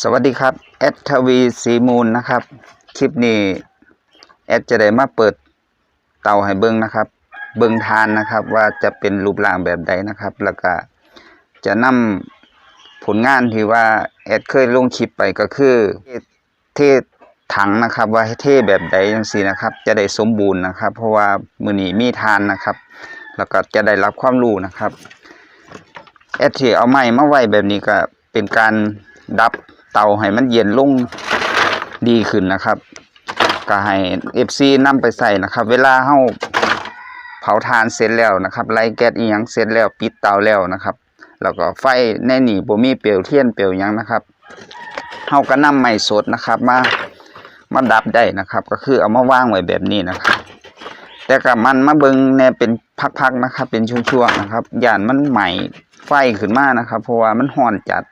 สวัสดีครับแอดทวีสีมูลนะครับ คลิปนี้แอดจะได้มาเปิดเตาให้เบิ้งนะครับ เบิ้งทานนะครับ ว่าจะเป็นรูปร่างแบบใดนะครับ แล้วก็จะนำผลงานที่ว่าแอดเคยลงคลิปไปก็คือเทถังนะครับ ว่าเทแบบใดจังซี่นะครับ จะได้สมบูรณ์นะครับ เพราะว่ามือนีมีทานนะครับ แล้วก็จะได้รับความรู้นะครับแอดที่เอาไม้มาไว้แบบนี้ก็เป็นการ ดับเตาให้มันเย็นลงดีขึ้นนะครับ ก็ให้ FC นำไปใส่นะครับ เวลาเฮาเผาทานเสร็จแล้วนะครับไล่แก๊สอีหยังเสร็จแล้วปิดเตาแล้วนะครับ แล้วก็ไฟในนี่บ่มีเปลวเทียนเปลวยังนะครับเฮาก็นำไม้สดนะครับ มามาดับได้นะครับ ก็คือเอามาวางไว้แบบนี้นะครับ แต่กับมันมาเบิงแนวเป็นพักๆนะครับ เป็นช่วงๆนะครับย่านมันใหม่ไฟขึ้นมานะครับ เพราะว่ามันร้อนจัด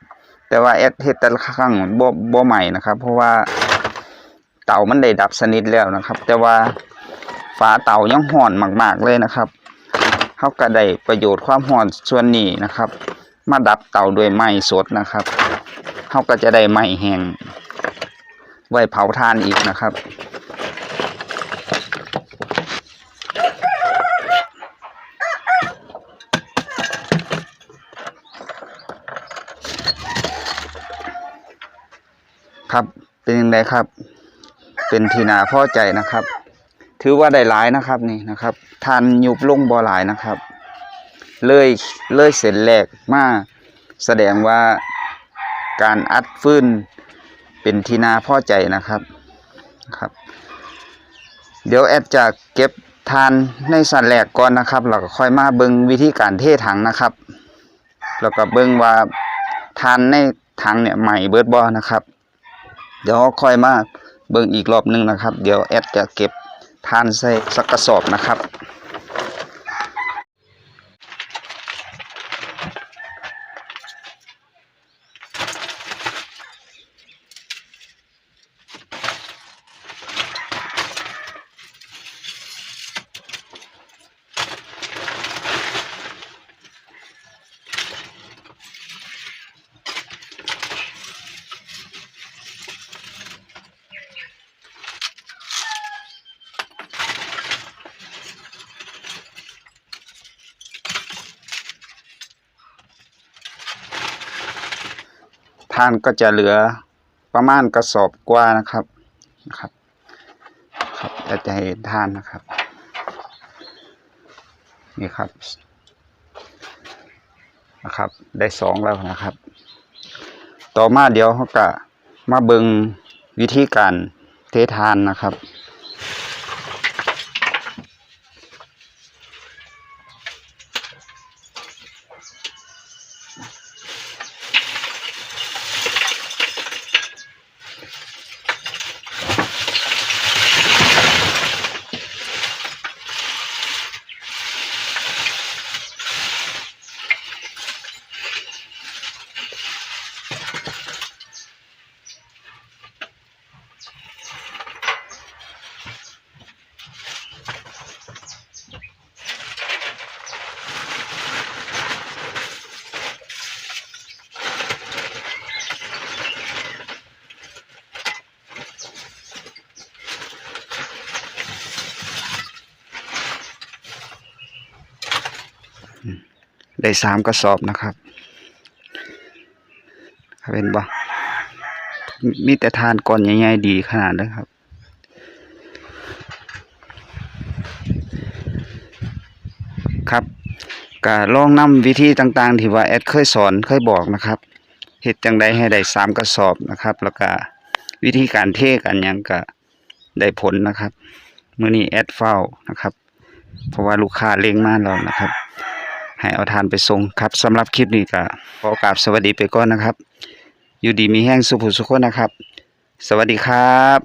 แต่ว่าแอดเฮ็ดแต่ละครั้งบ่บ่ใหม่นะครับ เพราะว่าเต่ามันได้ดับสนิทแล้วนะครับ แต่ว่าฝาเต่ายังห่อนมากๆเลยนะครับเขาก็ได้ประโยชน์ความห่อนส่วนนี้นะครับ มาดับเต่าด้วยไม้สดนะครับเขาก็จะได้ไม้แห้งไว้เผาทานอีกนะครับ ครับ เป็นยังไงครับ เป็นทีนาพ่อใจนะครับ ถือว่าได้หลายนะครับนี่นะครับทานยุบลงบ่หลายนะครับ เลยเลยเสร็จแรกมาแสดงว่าการอัดฟื้นเป็นทีนาพ่อใจนะครับครับ เดี๋ยวแอดจะเก็บทานในสันแรกก่อนนะครับแล้วก็ค่อยมาเบิงวิธีการเทถังนะครับแล้วก็เบิงว่าทานในถังเนี่ยใหม่เบิดบ่นะครับ เดี๋ยวค่อยมาเบิ่งอีกรอบหนึงนะครับ เดี๋ยวแอดจะเก็บทานใส่สักกระสอบนะครับ ท่านก็จะเหลือประมาณกระสอบกว่านะครับนะครับครับจะให้ทานนะครับนี่ครับนะครับ ได้สองแล้วนะครับ ต่อมาเดี๋ยวเขาก็มาเบิงวิธีการเททานนะครับ ได้สามกระสอบนะครับเห็นปะมีแต่ทานก่อนใหญ่ๆดีขนาดเลยครับ ครับก็ลองนำวิธีต่างๆ ที่ว่าแอดเคยสอนเคยบอกนะครับเฮ็ดจังใดให้ได้สามกระสอบนะครับ แล้วก็วิธีการเทกันยังก็ได้ผลนะครับ มื้อนี้แอดเฝ้านะครับ เพราะว่าลูกค้าเร่งมาแล้วนะครับ ให้เอาทานไปส่งครับสำหรับคลิปนี้ก็ขอกราบสวัสดีไปก่อนนะครับ อยู่ดีมีแห้งสุขสุขคนนะครับ สวัสดีครับ